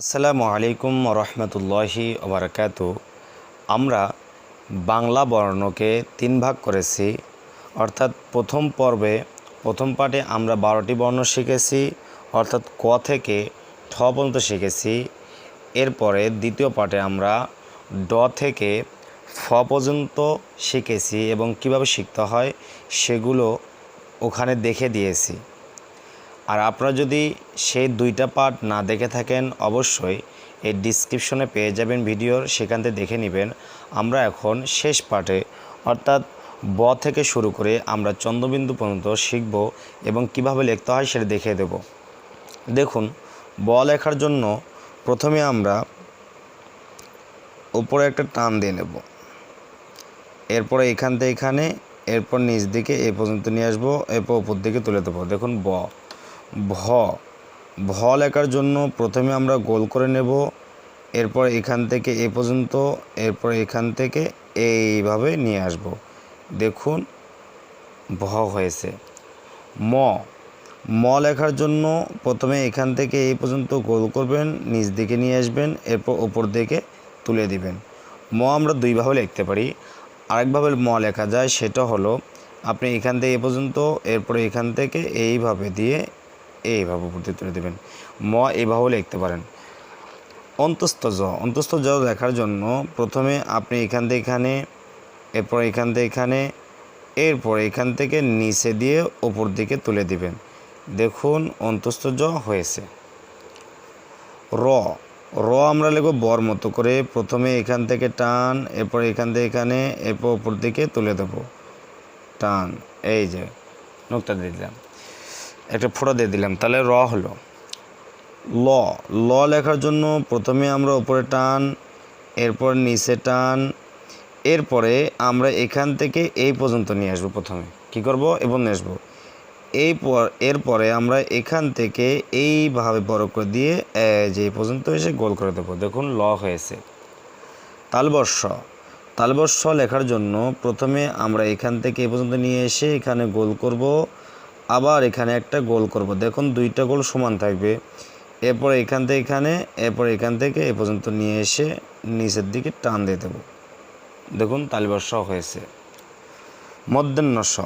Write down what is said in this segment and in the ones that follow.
আসসালামু আলাইকুম রহমতুল্লাহি ওবরাকাত। আমরা বাংলা বর্ণকে তিন ভাগ করেছি, অর্থাৎ প্রথম পর্বে, প্রথম পাঠে আমরা বারোটি বর্ণ শিখেছি, অর্থাৎ ক থেকে ঠ পর্যন্ত শিখেছি। এরপরে দ্বিতীয় পাঠে আমরা ড থেকে ফ পর্যন্ত শিখেছি এবং কীভাবে শিখতে হয় সেগুলো ওখানে দেখে দিয়েছি। আর আপনারা যদি সেই দুইটা পার্ট না দেখে থাকেন, অবশ্যই এই ডিসক্রিপশনে পেয়ে যাবেন ভিডিওর সেখান থেকে দেখে নেবেন। আমরা এখন শেষ পার্টে অর্থাৎ ব থেকে শুরু করে আমরা চন্দ্রবিন্দু পর্যন্ত শিখব এবং কীভাবে লিখতে হয় সেটা দেখিয়ে দেব। দেখুন, ব লেখার জন্য প্রথমে আমরা উপরে একটা টান দিয়ে নেব। এরপরে এখান থেকে এখানে, এরপর নিচ দিকে এ পর্যন্ত নিয়ে আসব, এরপর উপর দিকে তুলে দেবো। দেখুন, ব। ভ। ভ লেখার জন্য প্রথমে আমরা গোল করে নেব, এরপর এখান থেকে এ পর্যন্ত, এরপর এখান থেকে এইভাবে নিয়ে আসব। দেখুন, ভ হয়েছে। ম। ম লেখার জন্য প্রথমে এখান থেকে এই পর্যন্ত গোল করবেন, নিচ দিকে নিয়ে আসবেন, এরপর ওপর দিকে তুলে দিবেন। ম আমরা দুইভাবে লিখতে পারি। আরেকভাবে ম লেখা যায়, সেটা হলো আপনি এখান থেকে এ পর্যন্ত, এরপরে এখান থেকে এইভাবে দিয়ে এইভাবে উপর দিয়ে তুলে দেবেন। ম এইভাবেও লিখতে পারেন। অন্তস্থ জ। অন্তস্থ জ লেখার জন্য প্রথমে আপনি এখান থেকে এখানে, এরপর এখান থেকে এখানে, এরপর এখান থেকে নিচে দিয়ে ওপর দিকে তুলে দিবেন। দেখুন, অন্তস্থ জ হয়েছে। র। র আমরা লিখব বর মতো করে। প্রথমে এখান থেকে টান, এরপর এখান থেকে এখানে, এরপর ওপর দিকে তুলে দেবো। টান। এই যে নোকটা দিয়ে দিলাম। একটা ফোঁটা দিয়ে দিলাম, তাহলে র হলো। ল ল লেখার জন্য প্রথমে আমরা উপরে টান, এরপর নিচে টান, এরপরে আমরা এখান থেকে এই পর্যন্ত নিয়ে আসব প্রথমে। কি করব? এবং নিয়ে আসব। এই পর, এরপরে আমরা এখান থেকে এইভাবে বড় করে দিয়ে যে পর্যন্ত এসে গোল করে দেবো। দেখুন, ল হয়েছে। তালবর্ষ তালবর্ষ লেখার জন্য প্রথমে আমরা এখান থেকে এই পর্যন্ত নিয়ে এসে এখানে গোল করব। আবার এখানে একটা গোল করব। দেখুন, দুইটা গোল সমান থাকবে। এরপর এখান থেকে এখানে, এরপর এখান থেকে এ পর্যন্ত নিয়ে এসে নিচের দিকে টান দিয়ে দেবো। দেখুন তালবর্ষ হয়েছে। মধ্যাহ্ন স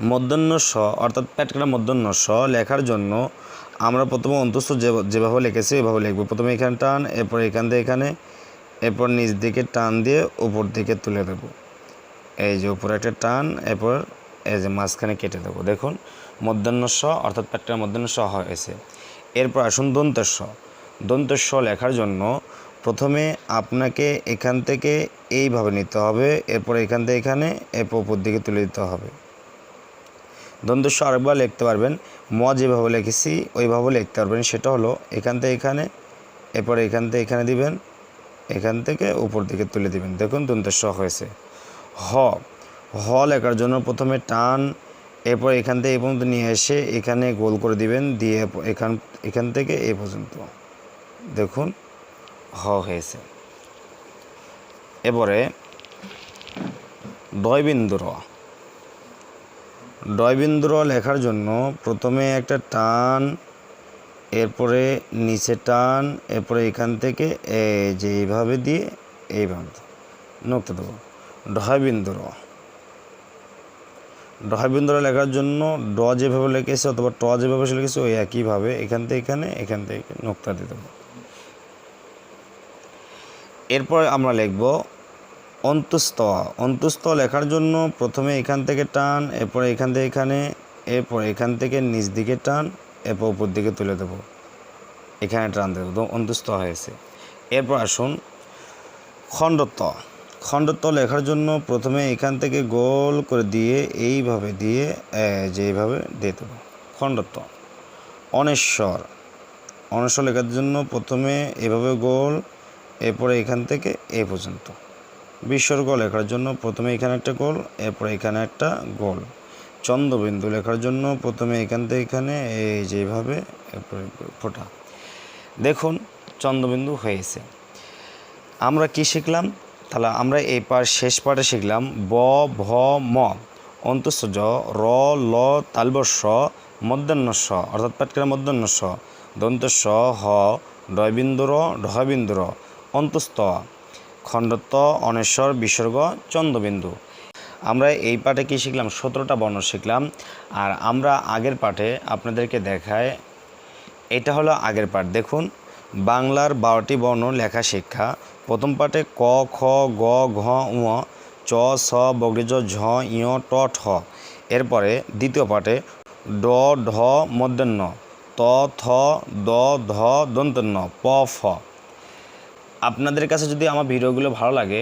মধ্যাহ্ন স অর্থাৎ প্যাটকাটা মধ্যাহ্ন স লেখার জন্য আমরা প্রথমে অন্তস্থ যেভাবে লিখেছি ওইভাবে লিখব। প্রথমে এখানে টান, এরপর এখান থেকে এখানে, এরপর নিচ দিকে টান দিয়ে উপর দিকে তুলে দেব। এই যে উপরে একটা টান, এরপর এই যে মাঝখানে কেটে দেবো। দেখুন মধ্যাহ্ন স অর্থাৎ মধ্যাহ্ন স হয়েছে। এরপর আসুন দন্তেস্ব। দন্তেস্ব লেখার জন্য প্রথমে আপনাকে এখান থেকে এইভাবে নিতে হবে, এরপর এখান থেকে এখানে, এরপর উপর দিকে তুলে দিতে হবে। দ্বন্দ্বস্ব আরেকবার লিখতে পারবেন। ম যেভাবে লিখেছি, ওইভাবে লিখতে পারবেন। সেটা হলো এখান থেকে এখানে, এরপর এখান থেকে এখানে দিবেন, এখান থেকে উপর দিকে তুলে দিবেন। দেখুন, দন্তেস্ব হয়েছে। হ হ লেখার জন্য প্রথমে টান, এরপর এখান থেকে এই পর্যন্ত নিয়ে এসে এখানে গোল করে দিবেন, দিয়ে এখান এখান থেকে এই পর্যন্ত। দেখুন, হ হয়েছে। এবারে ডয়বিন্দুর ডয়বিন্দুর লেখার জন্য প্রথমে একটা টান, এরপরে নিচে টান, এরপরে এখান থেকে এই যে এইভাবে দিয়ে এইভাবে। নোকতে দেবো। ঢয়বিন্দুর ঢয়বিন্দুরা লেখার জন্য ড যেভাবে লিখেছে অথবা ট যেভাবে লিখেছে, ওই একইভাবে এখান থেকে এখানে, এখান থেকে নোকতা দিয়ে দেবো। এরপর আমরা লিখব অন্তুস্ত অন্তুস্ত লেখার জন্য প্রথমে এখান থেকে টান, এরপর এখান থেকে এখানে, এরপর এখান থেকে নিচ দিকে টান, এরপর উপর দিকে তুলে দেব। এখানে টান দেবো তো অন্তুস্ত হয়েছে। এরপর আসুন খণ্ডত্ব। খণ্ডত্ব লেখার জন্য প্রথমে এখান থেকে গোল করে দিয়ে এইভাবে দিয়ে যে এইভাবে দিয়ে দেবো। খণ্ডত্ব অনেশ্বর। অনেশ্বর লেখার জন্য প্রথমে এভাবে গোল, এরপরে এখান থেকে এ পর্যন্ত। বিসর্গ লেখার জন্য প্রথমে এখানে একটা গোল, এরপরে এখানে একটা গোল। চন্দ্রবিন্দু লেখার জন্য প্রথমে এখান থেকে এখানে এই যেভাবে এরপরে ফোটা। দেখুন, চন্দ্রবিন্দু হয়েছে। আমরা কি শিখলাম? তাহলে আমরা এই পার শেষ পার্টে শিখলাম ব, ভ, ম। অন্তঃজ র, ল তালবস্য মধ্যাহ্নস্য অর্থাৎ পেটকের দন্ত স হ, ডয়বিন্দুর ঢবিন্দুর অন্তস্থ, খণ্ডত্ব, অনেশ্বর, বিসর্গ, চন্দ্রবিন্দু। আমরা এই পাঠে কী শিখলাম? সতেরোটা বর্ণ শিখলাম। আর আমরা আগের পাঠে আপনাদেরকে দেখায়, এটা হলো আগের পাঠ। দেখুন বাংলার বারোটি বর্ণ লেখা শিক্ষা। প্রথম পাঠে ক, খ, গ, ঘ উ চ, স বগ্রিজ ঝ ইয় ট, ঠ। এরপরে দ্বিতীয় পাঠে ড, ঢ, মধ্যাহ্ন, ত, থ, দ, ধ দন্তন্য প, ফ। আপনাদের কাছে যদি আমার ভিডিওগুলো ভালো লাগে,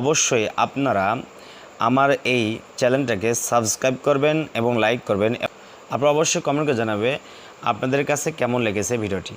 অবশ্যই আপনারা আমার এই চ্যানেলটাকে সাবস্ক্রাইব করবেন এবং লাইক করবেন। আপনারা অবশ্যই কমেন্ট করে জানাবে আপনাদের কাছে কেমন লেগেছে ভিডিওটি।